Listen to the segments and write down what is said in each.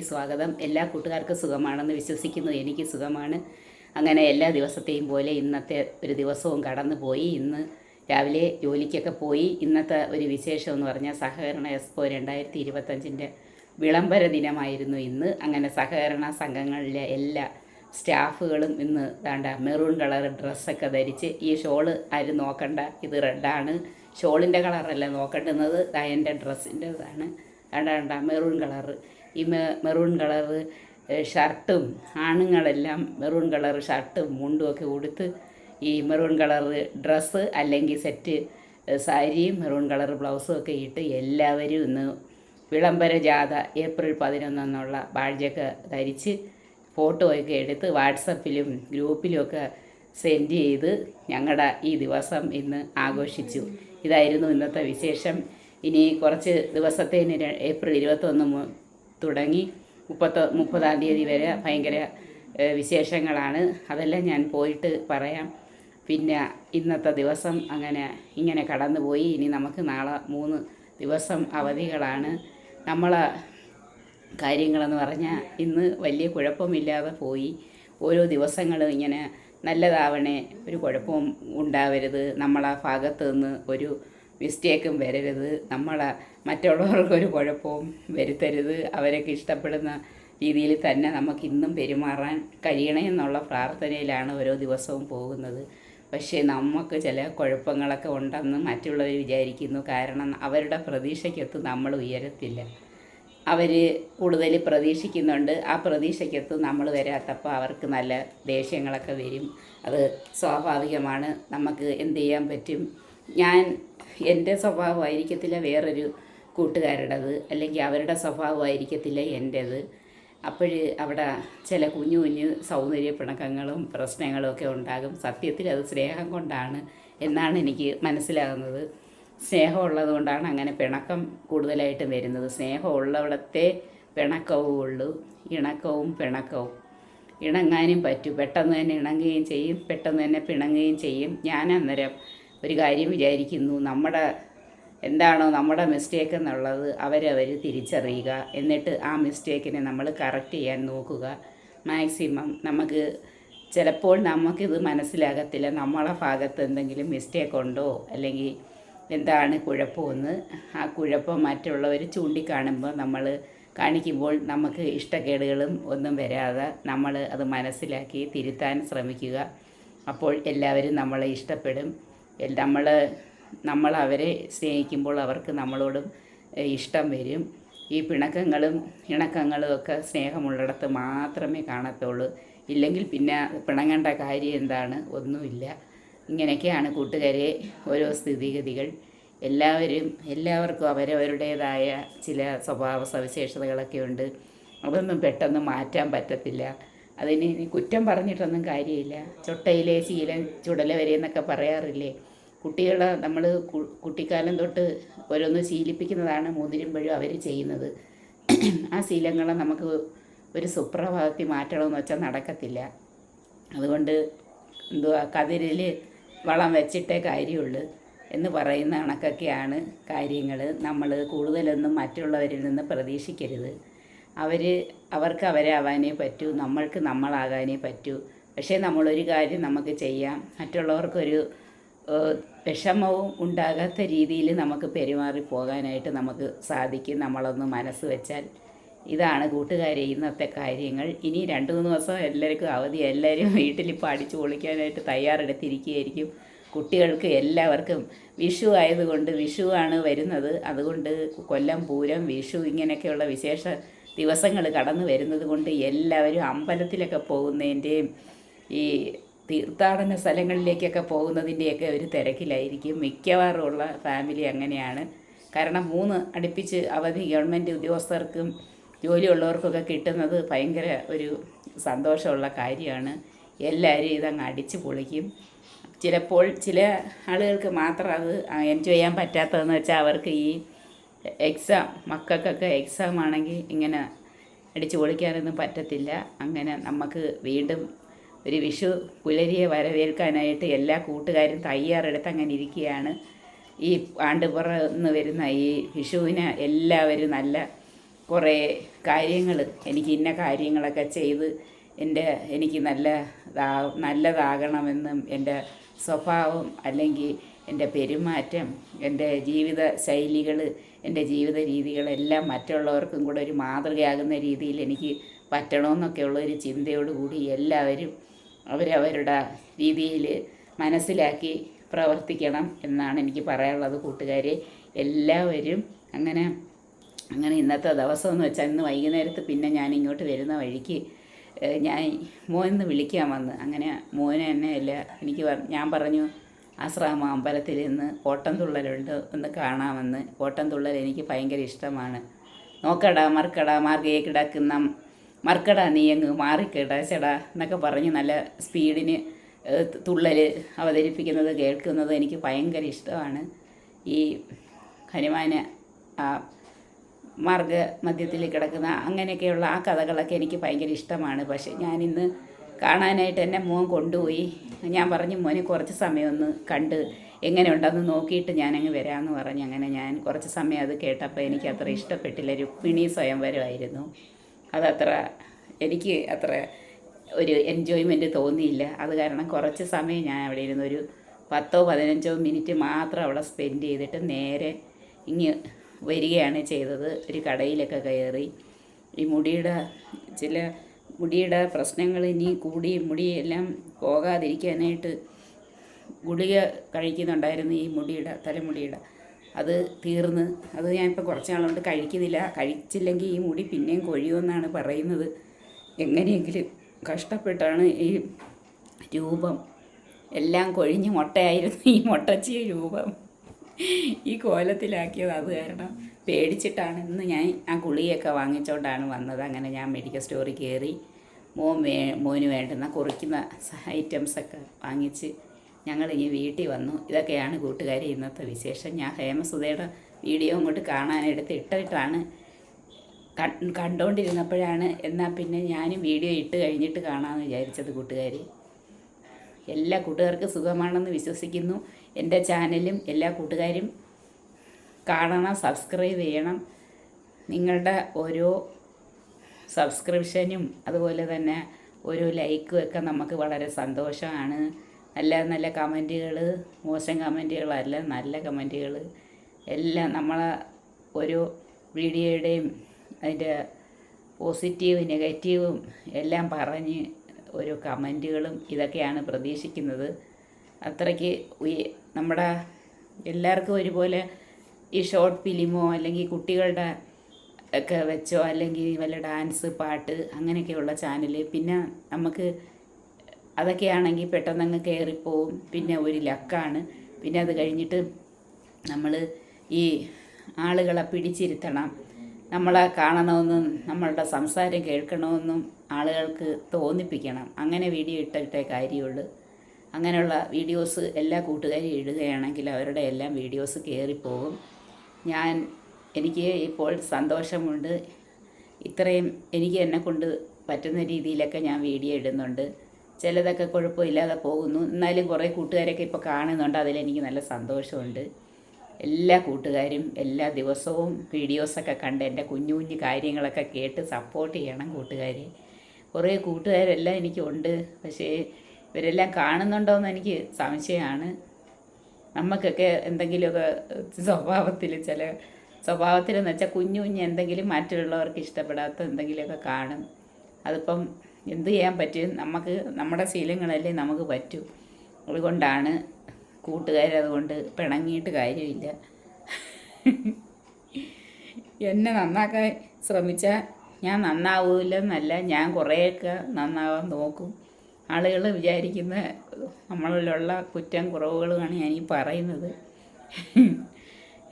സ്വാഗതം. എല്ലാ കൂട്ടുകാർക്കും സുഖമാണെന്ന് വിശ്വസിക്കുന്നു. എനിക്ക് സുഖമാണ്. അങ്ങനെ എല്ലാ ദിവസത്തെയും പോലെ ഇന്നത്തെ ഒരു ദിവസവും കടന്നു പോയി ഇന്ന് രാവിലെ ജോലിക്കൊക്കെ പോയി. ഇന്നത്തെ ഒരു വിശേഷം എന്ന് പറഞ്ഞാൽ സഹകരണ എക്സ്പോ രണ്ടായിരത്തി ഇരുപത്തഞ്ചിന്റെ വിളംബര ദിനമായിരുന്നു ഇന്ന്. അങ്ങനെ സഹകരണ സംഘങ്ങളിലെ എല്ലാ സ്റ്റാഫുകളും ഇന്ന് വേണ്ട മെറൂൺ കളർ ഡ്രസ്സൊക്കെ ധരിച്ച് ഈ ഷോൾ ആരും നോക്കണ്ട. ഇത് റെഡാണ്. ഷോളിന്റെ കളറല്ല നോക്കേണ്ടുന്നത്. എന്റെ ഡ്രസ്സിന്റെതാണ്. വേണ്ട വേണ്ട മെറൂൺ കളറ്. ഈ മെറൂൺ കളറ് ഷർട്ടും ആണുങ്ങളെല്ലാം മെറൂൺ കളർ ഷർട്ടും മുണ്ടും ഒക്കെ ഉടുത്ത് ഈ മെറൂൺ കളർ ഡ്രസ്സ് അല്ലെങ്കിൽ സെറ്റ് സാരിയും മെറൂൺ കളർ ബ്ലൗസും ഒക്കെ ഇട്ട് എല്ലാവരും ഇന്ന് വിളംബര ജാഥ ഏപ്രിൽ പതിനൊന്നെന്നുള്ള ബാഴ്ജൊക്കെ ധരിച്ച് ഫോട്ടോയൊക്കെ എടുത്ത് വാട്സപ്പിലും ഗ്രൂപ്പിലുമൊക്കെ സെൻഡ് ചെയ്ത് ഞങ്ങളുടെ ഈ ദിവസം ഇന്ന് ആഘോഷിച്ചു. ഇതായിരുന്നു ഇന്നത്തെ വിശേഷം. ഇനി കുറച്ച് ദിവസത്തേന് ഏപ്രിൽ ഇരുപത്തൊന്ന് തുടങ്ങി മുപ്പത്തൊ മുപ്പതാം തീയതി വരെ ഭയങ്കര വിശേഷങ്ങളാണ്. അതെല്ലാം ഞാൻ പോയിട്ട് പറയാം. പിന്നെ ഇന്നത്തെ ദിവസം അങ്ങനെ ഇങ്ങനെ കടന്നുപോയി. ഇനി നമുക്ക് നാളെ മൂന്ന് ദിവസം അവധികളാണ്. നമ്മളെ കാര്യങ്ങളെന്ന് പറഞ്ഞാൽ ഇന്ന് വലിയ കുഴപ്പമില്ലാതെ പോയി. ഓരോ ദിവസങ്ങളും ഇങ്ങനെ നല്ലതാവണേ ഒരു കുഴപ്പവും ഉണ്ടാവരുത്. നമ്മളെ ഭാഗത്ത് നിന്ന് ഒരു മിസ്റ്റേക്കും വരരുത്. നമ്മൾ മറ്റുള്ളവർക്കൊരു കുഴപ്പവും വരുത്തരുത്. അവരൊക്കെ ഇഷ്ടപ്പെടുന്ന രീതിയിൽ തന്നെ നമുക്ക് ഇന്നും പെരുമാറാൻ കഴിയണേ എന്നുള്ള പ്രാർത്ഥനയിലാണ് ഓരോ ദിവസവും പോകുന്നത്. പക്ഷേ നമുക്ക് ചില കുഴപ്പങ്ങളൊക്കെ ഉണ്ടെന്ന് മറ്റുള്ളവർ വിചാരിക്കുന്നു. കാരണം അവരുടെ പ്രതീക്ഷയ്ക്കൊത്ത് നമ്മൾ ഉയരത്തില്ല. അവർ കൂടുതൽ പ്രതീക്ഷിക്കുന്നുണ്ട്. ആ പ്രതീക്ഷയ്ക്കത്ത് നമ്മൾ വരാത്തപ്പോൾ അവർക്ക് നല്ല ദേഷ്യങ്ങളൊക്കെ വരും. അത് സ്വാഭാവികമാണ്. നമുക്ക് എന്ത് ചെയ്യാൻ പറ്റും? ഞാൻ എന്റെ സ്വഭാവമായിരിക്കത്തില്ല വേറൊരു കൂട്ടുകാരുടേത്. അല്ലെങ്കിൽ അവരുടെ സ്വഭാവമായിരിക്കത്തില്ല എന്റേത്. അപ്പോൾ അവിടെ ചില കുഞ്ഞു കുഞ്ഞു സൗന്ദര്യ പിണക്കങ്ങളും പ്രശ്നങ്ങളും ഒക്കെ ഉണ്ടാകും. സത്യത്തിൽ അത് സ്നേഹം കൊണ്ടാണ് എന്നാണ് എനിക്ക് മനസ്സിലാകുന്നത്. സ്നേഹമുള്ളത് കൊണ്ടാണ് അങ്ങനെ പിണക്കം കൂടുതലായിട്ടും വരുന്നത്. സ്നേഹമുള്ളവിടത്തെ പിണക്കവും ഉള്ളൂ. ഇണക്കവും പിണക്കവും. ഇണങ്ങാനും പറ്റും. പെട്ടെന്ന് തന്നെ ഇണങ്ങുകയും ചെയ്യും. പെട്ടെന്ന് തന്നെ പിണങ്ങുകയും ചെയ്യും. ഞാൻ അന്നേരം ഒരു കാര്യം വിചാരിക്കുന്നു. നമ്മുടെ എന്താണോ നമ്മുടെ മിസ്റ്റേക്ക് എന്നുള്ളത് അവരവർ തിരിച്ചറിയുക. എന്നിട്ട് ആ മിസ്റ്റേക്കിനെ നമ്മൾ കറക്റ്റ് ചെയ്യാൻ നോക്കുക. മാക്സിമം നമുക്ക് ചിലപ്പോൾ നമുക്കിത് മനസ്സിലാകത്തില്ല. നമ്മളെ ഭാഗത്ത് എന്തെങ്കിലും മിസ്റ്റേക്ക് ഉണ്ടോ? അല്ലെങ്കിൽ എന്താണ് കുഴപ്പമെന്ന് ആ കുഴപ്പം മറ്റുള്ളവർ ചൂണ്ടിക്കാണുമ്പോൾ നമ്മൾ കാണിക്കുമ്പോൾ നമുക്ക് ഇഷ്ടക്കേടുകളും ഒന്നും വരാതെ നമ്മൾ അത് മനസ്സിലാക്കി തിരുത്താൻ ശ്രമിക്കുക. അപ്പോൾ എല്ലാവരും നമ്മളെ ഇഷ്ടപ്പെടും. നമ്മൾ നമ്മൾ അവരെ സ്നേഹിക്കുമ്പോൾ അവർക്ക് നമ്മളോടും ഇഷ്ടം വരും. ഈ പിണക്കങ്ങളും ഇണക്കങ്ങളും ഒക്കെ സ്നേഹമുള്ളിടത്ത് മാത്രമേ കാണത്തുള്ളൂ. ഇല്ലെങ്കിൽ പിന്നെ പിണങ്ങേണ്ട കാര്യം എന്താണ്? ഒന്നുമില്ല. ഇങ്ങനെയൊക്കെയാണ് കൂട്ടുകാരെ ഓരോ സ്ഥിതിഗതികൾ. എല്ലാവരും എല്ലാവർക്കും അവരവരുടേതായ ചില സ്വഭാവ സവിശേഷതകളൊക്കെ ഉണ്ട്. അതൊന്നും പെട്ടെന്ന് മാറ്റാൻ പറ്റത്തില്ല. അതിന് കുറ്റം പറഞ്ഞിട്ടൊന്നും കാര്യമില്ല. ചൊട്ടയിലെ ശീലം ചുടല വരെ എന്നൊക്കെ പറയാറില്ലേ? കുട്ടികളെ നമ്മൾ കുട്ടിക്കാലം തൊട്ട് ഓരോന്ന് ശീലിപ്പിക്കുന്നതാണ് മുതിരുമ്പോഴും അവർ ചെയ്യുന്നത്. ആ ശീലങ്ങളെ നമുക്ക് ഒരു സുപ്രഭാതത്തിൽ മാറ്റണമെന്ന് വെച്ചാൽ നടക്കത്തില്ല. അതുകൊണ്ട് എന്തുവാ കതിരിൽ വളം വെച്ചിട്ടേ കാര്യമുള്ളൂ എന്ന് പറയുന്ന കണക്കൊക്കെയാണ് കാര്യങ്ങൾ നമ്മൾ കൂടുതലൊന്നും മറ്റുള്ളവരിൽ നിന്ന് പ്രതീക്ഷിക്കരുത്. അവർ അവർക്ക് അവരാവാനേ പറ്റൂ നമ്മൾക്ക് നമ്മളാകാനേ പറ്റൂ. പക്ഷേ നമ്മളൊരു കാര്യം നമുക്ക് ചെയ്യാം. മറ്റുള്ളവർക്കൊരു വിഷമവും ഉണ്ടാകാത്ത രീതിയിൽ നമുക്ക് പെരുമാറി പോകാനായിട്ട് നമുക്ക് സാധിക്കും നമ്മളൊന്ന് മനസ്സ് വെച്ചാൽ. ഇതാണ് കൂട്ടുകാരെ ഇന്നത്തെ കാര്യങ്ങൾ. ഇനി രണ്ട് മൂന്ന് ദിവസം എല്ലാവർക്കും അവധി എല്ലാവരും വീട്ടിലിപ്പോൾ അടിച്ചു പൊളിക്കാനായിട്ട് തയ്യാറെടുത്തിരിക്കുകയായിരിക്കും. കുട്ടികൾക്ക് എല്ലാവർക്കും വിഷു ആയതുകൊണ്ട് വിഷു ആണ് വരുന്നത്. അതുകൊണ്ട് കൊല്ലം പൂരം വിഷു ഇങ്ങനെയൊക്കെയുള്ള വിശേഷ ദിവസങ്ങൾ കടന്നു വരുന്നത് കൊണ്ട് എല്ലാവരും അമ്പലത്തിലൊക്കെ പോകുന്നതിന്റെയും ഈ തീർത്ഥാടന സ്ഥലങ്ങളിലേക്കൊക്കെ പോകുന്നതിന്റെയൊക്കെ ഒരു തിരക്കിലായിരിക്കും. മിക്കവാറും ഉള്ള ഫാമിലി അങ്ങനെയാണ്. കാരണം മൂന്ന് അടുപ്പിച്ച് അവധി ഗവൺമെന്റ് ഉദ്യോഗസ്ഥർക്കും ജോലിയുള്ളവർക്കൊക്കെ കിട്ടുന്നത് ഭയങ്കര ഒരു സന്തോഷമുള്ള കാര്യമാണ്. എല്ലാവരും ഇതങ്ങ് അടിച്ച് പൊളിക്കും. ചിലപ്പോൾ ചില ആളുകൾക്ക് മാത്രം അത് എൻജോയ് ചെയ്യാൻ പറ്റാത്തതെന്ന് വെച്ചാൽ അവർക്ക് ഈ എക്സാം മക്കൾക്കൊക്കെ എക്സാം ആണെങ്കിൽ ഇങ്ങനെ അടിച്ചു പൊളിക്കാനൊന്നും പറ്റത്തില്ല. അങ്ങനെ നമുക്ക് വീണ്ടും ഒരു വിഷു പുലരിയെ വരവേൽക്കാനായിട്ട് എല്ലാ കൂട്ടുകാരും തയ്യാറെടുത്ത് അങ്ങനെ ഇരിക്കുകയാണ്. ഈ ആണ്ട് പുറന്ന് വരുന്ന ഈ വിഷുവിന് എല്ലാവരും നല്ല കുറേ കാര്യങ്ങൾ എനിക്ക് ഇന്ന കാര്യങ്ങളൊക്കെ ചെയ്ത് എന്റെ എനിക്ക് നല്ല നല്ലതാകണമെന്നും എന്റെ സ്വഭാവം അല്ലെങ്കിൽ എന്റെ പെരുമാറ്റം എന്റെ ജീവിത ശൈലികൾ എന്റെ ജീവിത രീതികളെല്ലാം മറ്റുള്ളവർക്കും കൂടെ ഒരു മാതൃകയാകുന്ന രീതിയിൽ എനിക്ക് പറ്റണമെന്നൊക്കെയുള്ള ഒരു ചിന്തയോടുകൂടി എല്ലാവരും അവരവരുടെ രീതിയിൽ മനസ്സിലാക്കി പ്രവർത്തിക്കണം എന്നാണ് എനിക്ക് പറയാനുള്ളത് കൂട്ടുകാരെ. എല്ലാവരും അങ്ങനെ അങ്ങനെ ഇന്നത്തെ ദിവസം എന്ന് വെച്ചാൽ ഇന്ന് വൈകുന്നേരത്ത് പിന്നെ ഞാൻ ഇങ്ങോട്ട് വരുന്ന വഴിക്ക് ഞാൻ മോനെന്ന് വിളിക്കാൻ വന്ന്. അങ്ങനെ മോനെ എന്നെ അല്ല എനിക്ക് ഞാൻ പറഞ്ഞു ആശ്രാമ അമ്പലത്തിൽ ഇന്ന് ഓട്ടം തുള്ളലുണ്ട് ഒന്ന് കാണാമെന്ന്. ഓട്ടം തുള്ളൽ എനിക്ക് ഭയങ്കര ഇഷ്ടമാണ്. നോക്കടാ മർക്കട മാർഗേ കിടക്കുന്ന മർക്കട നീ അങ്ങ് മാറിക്കിടാ ചെടാ എന്നൊക്കെ പറഞ്ഞ് നല്ല സ്പീഡിന് തുള്ളൽ അവതരിപ്പിക്കുന്നത് കേൾക്കുന്നത് എനിക്ക് ഭയങ്കര ഇഷ്ടമാണ്. ഈ ഹനുമാന് മാർഗ മധ്യത്തിൽ കിടക്കുന്ന അങ്ങനെയൊക്കെയുള്ള ആ കഥകളൊക്കെ എനിക്ക് ഭയങ്കര ഇഷ്ടമാണ്. പക്ഷേ ഞാനിന്ന് കാണാനായിട്ട് എന്നെ മോൻ കൊണ്ടുപോയി. ഞാൻ പറഞ്ഞു മോനെ കുറച്ച് സമയം ഒന്ന് കണ്ട് എങ്ങനെയുണ്ടെന്ന് നോക്കിയിട്ട് ഞാനങ്ങ് വരാമെന്ന് പറഞ്ഞ്. അങ്ങനെ ഞാൻ കുറച്ച് സമയം അത് കേട്ടപ്പോൾ എനിക്ക് അത്ര ഇഷ്ടപ്പെട്ടില്ല. രുക്മിണി സ്വയംവരമായിരുന്നു അതത്ര എനിക്ക് അത്ര ഒരു എൻജോയ്മെന്റ് തോന്നിയില്ല. അത് കാരണം കുറച്ച് സമയം ഞാൻ അവിടെ ഇരുന്ന് ഒരു പത്തോ പതിനഞ്ചോ മിനിറ്റ് മാത്രം അവിടെ സ്പെൻഡ് ചെയ്തിട്ട് നേരെ ഇങ്ങ് വരികയാണ് ചെയ്തത്. ഒരു കടയിലൊക്കെ കയറി. ഈ മുടിയുടെ ചില മുടിയുടെ പ്രശ്നങ്ങൾ ഇനി കൂടി മുടിയെല്ലാം പോകാതിരിക്കാനായിട്ട് ഗുളിക കഴിക്കുന്നുണ്ടായിരുന്നു ഈ മുടിയുടെ തലമുടിയുടെ. അത് തീർന്ന് അത് ഞാനിപ്പോൾ കുറച്ച് നാളുകൊണ്ട് കഴിക്കുന്നില്ല. കഴിച്ചില്ലെങ്കിൽ ഈ മുടി പിന്നെയും കൊഴിയുമെന്നാണ് പറയുന്നത്. എങ്ങനെയെങ്കിലും കഷ്ടപ്പെട്ടാണ് ഈ രൂപം. എല്ലാം കൊഴിഞ്ഞ് മുട്ടയായിരുന്നു ഈ മുട്ടച്ചിയ രൂപം. ഈ കോലത്തിലാക്കിയത് അത് കാരണം പേടിച്ചിട്ടാണ് ഇന്ന് ഞാൻ ആ ഗുളിയൊക്കെ വാങ്ങിച്ചുകൊണ്ടാണ് വന്നത്. അങ്ങനെ ഞാൻ മെഡിക്കൽ സ്റ്റോറിൽ കയറി മോൻ വേ മോന് വേണ്ടുന്ന കുറിക്കുന്ന ഐറ്റംസൊക്കെ വാങ്ങിച്ച് ഞങ്ങൾ ഇനി വീട്ടിൽ വന്നു. ഇതൊക്കെയാണ് കൂട്ടുകാരി ഇന്നത്തെ വിശേഷം. ഞാൻ ഹേമസുധയുടെ വീഡിയോ അങ്ങോട്ട് കാണാനെടുത്ത് ഇട്ടിട്ടാണ് കണ്ടുകൊണ്ടിരുന്നപ്പോഴാണ് എന്നാൽ പിന്നെ ഞാനും വീഡിയോ ഇട്ട് കഴിഞ്ഞിട്ട് കാണാമെന്ന് വിചാരിച്ചത് കൂട്ടുകാരി. എല്ലാ കൂട്ടുകാർക്കും സുഖമാണെന്ന് വിശ്വസിക്കുന്നു. എന്റെ ചാനലും എല്ലാ കൂട്ടുകാരും കാണണം സബ്സ്ക്രൈബ് ചെയ്യണം. നിങ്ങളുടെ ഓരോ സബ്സ്ക്രിപ്ഷനും അതുപോലെ തന്നെ ഓരോ ലൈക്കും ഒക്കെ നമുക്ക് വളരെ സന്തോഷമാണ്. നല്ല നല്ല കമന്റുകൾ മോശം കമന്റുകളല്ല നല്ല കമന്റുകൾ എല്ലാം നമ്മളെ ഓരോ വീഡിയോയുടെയും അതിന്റെ പോസിറ്റീവ് നെഗറ്റീവും എല്ലാം പറഞ്ഞ് ഓരോ കമന്റുകളും ഇതൊക്കെയാണ് പ്രതീക്ഷിക്കുന്നത്. അത്രയ്ക്ക് നമ്മുടെ എല്ലാവർക്കും ഒരുപോലെ ഈ ഷോർട്ട് ഫിലിമോ അല്ലെങ്കിൽ കുട്ടികളുടെ ഒക്കെ വെച്ചോ അല്ലെങ്കിൽ വല്ല ഡാൻസ് പാട്ട് അങ്ങനെയൊക്കെയുള്ള ചാനൽ പിന്നെ നമുക്ക് അതൊക്കെയാണെങ്കിൽ പെട്ടെന്ന് അങ്ങ് കയറിപ്പോവും പിന്നെ ഒരു ലക്കാണ്. പിന്നെ അത് കഴിഞ്ഞിട്ട് നമ്മൾ ഈ ആളുകളെ പിടിച്ചിരുത്തണം. നമ്മളെ കാണണമെന്നും നമ്മളുടെ സംസാരം കേൾക്കണമെന്നും ആളുകൾക്ക് തോന്നിപ്പിക്കണം. അങ്ങനെ വീഡിയോ ഇട്ടിട്ടേ കാര്യമുള്ളൂ. അങ്ങനെയുള്ള വീഡിയോസ് എല്ലാ കൂട്ടുകാരും ഇടുകയാണെങ്കിൽ അവരുടെ എല്ലാം വീഡിയോസ് കയറിപ്പോകും ഞാൻ എനിക്ക് ഇപ്പോൾ സന്തോഷമുണ്ട്. ഇത്രയും എനിക്ക് എന്നെ കൊണ്ട് പറ്റുന്ന രീതിയിലൊക്കെ ഞാൻ വീഡിയോ ഇടുന്നുണ്ട്. ചിലതൊക്കെ കുഴപ്പമില്ലാതെ പോകുന്നു. എന്നാലും കുറേ കൂട്ടുകാരൊക്കെ ഇപ്പോൾ കാണുന്നുണ്ട്. അതിലെനിക്ക് നല്ല സന്തോഷമുണ്ട്. എല്ലാ കൂട്ടുകാരും എല്ലാ ദിവസവും വീഡിയോസൊക്കെ കണ്ട് എന്റെ കുഞ്ഞു കുഞ്ഞു കാര്യങ്ങളൊക്കെ കേട്ട് സപ്പോർട്ട് ചെയ്യണം കൂട്ടുകാരെ. കുറേ കൂട്ടുകാരെല്ലാം എനിക്കുണ്ട്. പക്ഷേ ഇവരെല്ലാം കാണുന്നുണ്ടോയെന്ന് എനിക്ക് സംശയമാണ്. നമുക്കൊക്കെ എന്തെങ്കിലുമൊക്കെ സ്വഭാവത്തിൽ ചില സ്വഭാവത്തിലെന്ന് വെച്ചാൽ കുഞ്ഞു കുഞ്ഞ് എന്തെങ്കിലും മറ്റുള്ളവർക്ക് ഇഷ്ടപ്പെടാത്ത എന്തെങ്കിലുമൊക്കെ കാണും. അതിപ്പം എന്ത് ചെയ്യാൻ പറ്റും? നമുക്ക് നമ്മുടെ ശീലങ്ങളല്ലേ നമുക്ക് പറ്റൂ. അതുകൊണ്ടാണ് കൂട്ടുകാരതുകൊണ്ട് പിണങ്ങിയിട്ട് കാര്യമില്ല. എന്നെ നന്നാക്കാൻ ശ്രമിച്ചാൽ ഞാൻ നന്നാവൂലെന്നല്ല ഞാൻ കുറേയൊക്കെ നന്നാവാൻ നോക്കും. ആളുകൾ വിചാരിക്കുന്ന നമ്മളിലുള്ള കുറ്റം കുറവുകളുമാണ് ഞാൻ ഈ പറയുന്നത്.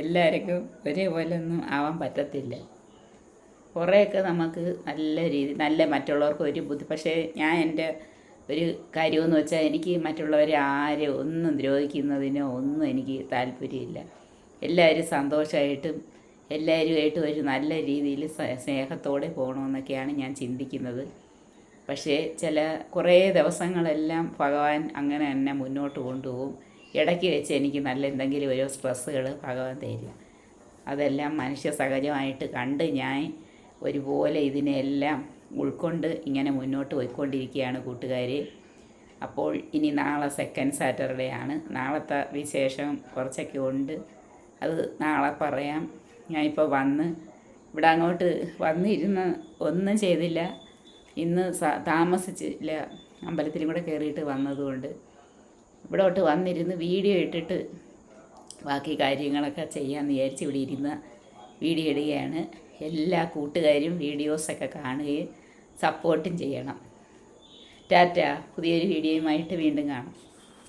എല്ലാവർക്കും ഒരേപോലെ ഒന്നും ആവാൻ പറ്റത്തില്ല. കുറേയൊക്കെ നമുക്ക് നല്ല രീതി നല്ല മറ്റുള്ളവർക്ക് ഒരു ബുദ്ധി പക്ഷേ ഞാൻ എന്റെ ഒരു കാര്യമെന്ന് വെച്ചാൽ എനിക്ക് മറ്റുള്ളവരെ ആരും ഒന്നും ദ്രോഹിക്കുന്നതിനോ ഒന്നും എനിക്ക് താല്പര്യമില്ല. എല്ലാവരും സന്തോഷമായിട്ടും എല്ലാവരുമായിട്ടും ഒരു നല്ല രീതിയിൽ സ്നേഹത്തോടെ പോകണമെന്നൊക്കെയാണ് ഞാൻ ചിന്തിക്കുന്നത്. പക്ഷേ ചില കുറേ ദിവസങ്ങളെല്ലാം ഭഗവാൻ അങ്ങനെ എന്നെ മുന്നോട്ട് കൊണ്ടുപോകും. ഇടയ്ക്ക് വെച്ച് എനിക്ക് നല്ല എന്തെങ്കിലും ഓരോ സ്ട്രെസ്സുകൾ ഭഗവാൻ തരിക അതെല്ലാം മനുഷ്യ സഹജമായിട്ട് കണ്ട് ഞാൻ ഒരുപോലെ ഇതിനെല്ലാം ഉൾക്കൊണ്ട് ഇങ്ങനെ മുന്നോട്ട് പോയിക്കൊണ്ടിരിക്കുകയാണ് കൂട്ടുകാർ അപ്പോൾ ഇനി നാളെ സെക്കൻഡ് സാറ്റർഡേ ആണ്. നാളത്തെ വിശേഷം കുറച്ചൊക്കെ ഉണ്ട്. അത് നാളെ പറയാം. ഞാനിപ്പോൾ വന്ന് ഇവിടെ അങ്ങോട്ട് വന്നിരുന്ന് ഒന്നും ചെയ്തില്ല. ഇന്ന് താമസിച്ചില്ല അമ്പലത്തിലും കൂടെ കയറിയിട്ട് വന്നതുകൊണ്ട് ഇവിടോട്ട് വന്നിരുന്ന് വീഡിയോ ഇട്ടിട്ട് ബാക്കി കാര്യങ്ങളൊക്കെ ചെയ്യാമെന്ന് വിചാരിച്ച് ഇവിടെ ഇരുന്ന് വീഡിയോ ഇടുകയാണ്. എല്ലാ കൂട്ടുകാരും വീഡിയോസൊക്കെ കാണുകയും സപ്പോർട്ടും ചെയ്യണം. ടാറ്റ പുതിയൊരു വീഡിയോയുമായിട്ട് വീണ്ടും കാണാം.